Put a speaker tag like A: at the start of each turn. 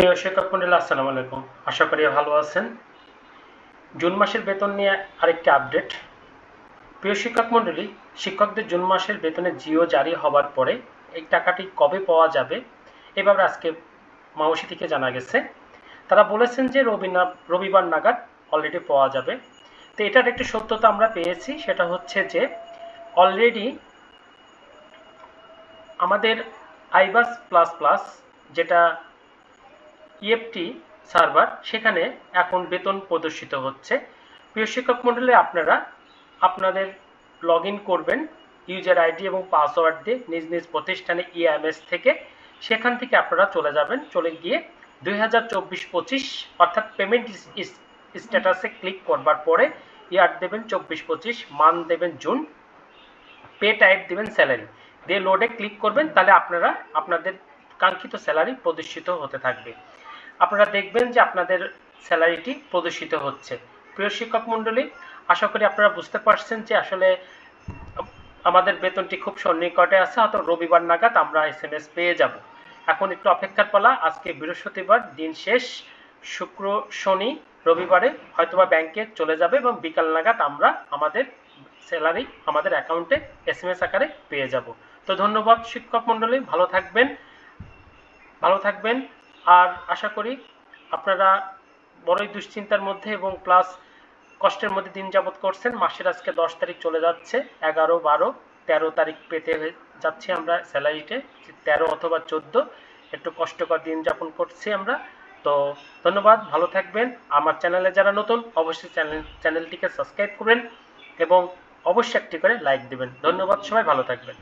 A: প্রিয় শিক্ষক মন্ডলী, আসসালামু আলাইকুম। আশা করি ভালো আছেন। জুন মাসের বেতন নিয়ে আরেকটি আপডেট। প্রিয় শিক্ষক মন্ডলী, শিক্ষকদের জুন মাসের বেতনে জিও জারি হবার পরে এই টাকাটি কবে পাওয়া যাবে, এভাবে আজকে মাউসি থেকে জানা গেছে। তারা বলেছেন যে রবিনা, রবিবার নাগাদ অলরেডি পাওয়া যাবে। তো এটার একটি সত্যতা আমরা পেয়েছি, সেটা হচ্ছে যে অলরেডি আমাদের আইবাস প্লাস প্লাস যেটা ইএফটি সার্ভার সেখানে এখন বেতন প্রদর্শিত হচ্ছে। প্রিয় শিক্ষক মণ্ডলী, আপনারা আপনাদের লগ করবেন ইউজার আইডি এবং পাসওয়ার্ড দিয়ে নিজ নিজ প্রতিষ্ঠানে ইএমএস থেকে। সেখান থেকে আপনারা চলে যাবেন, চলে গিয়ে দুই হাজার চব্বিশ পঁচিশ অর্থাৎ পেমেন্ট স্ট্যাটাসে ক্লিক করবার পরে ইয়ার দেবেন চব্বিশ পঁচিশ মান দেবেন জুন পে টাইপ দেবেন স্যালারি দিয়ে লোডে ক্লিক করবেন, তাহলে আপনারা আপনাদের কাঙ্ক্ষিত স্যালারি প্রদর্শিত হতে থাকবে। আপনারা দেখবেন যে আপনাদের স্যালারিটি প্রদর্শিত হচ্ছে। প্রিয় শিক্ষক মণ্ডলী, আশা করি আপনারা বুঝতে পারছেন যে আসলে আমাদের বেতনটি খুব সন্নিকটে আছে হয়তো রবিবার নাগাদ আমরা এস এম এস পেয়ে যাব। এখন একটু অপেক্ষার পালা, আজকে বৃহস্পতিবার দিন শেষ, শুক্র, শনি, রবিবারে হয়তোবা ব্যাংকে চলে যাবে এবং বিকাল নাগাদ আমরা আমাদের স্যালারি আমাদের অ্যাকাউন্টে এস এম এস আকারে পেয়ে যাব। তো ধন্যবাদ শিক্ষক মণ্ডলী, ভালো থাকবেন ভালো থাকবেন আর আশা করি আপনারা বড়ই দুশ্চিন্তার মধ্যে এবং প্লাস কষ্টের মধ্যে দিন যাবত করছেন। মাসের আজকে দশ তারিখ চলে যাচ্ছে, এগারো, বারো, তেরো তারিখ পেতে যাচ্ছি আমরা স্যালারিতে তেরো অথবা চোদ্দ, একটু কষ্টকর দিন যাপন করছি আমরা। তো ধন্যবাদ, ভালো থাকবেন। আমার চ্যানেলে যারা নতুন, অবশ্যই চ্যানেল, চ্যানেলটিকে সাবস্ক্রাইব করবেন এবং অবশ্যই একটি করে লাইক দেবেন। ধন্যবাদ, সবাই ভালো থাকবেন।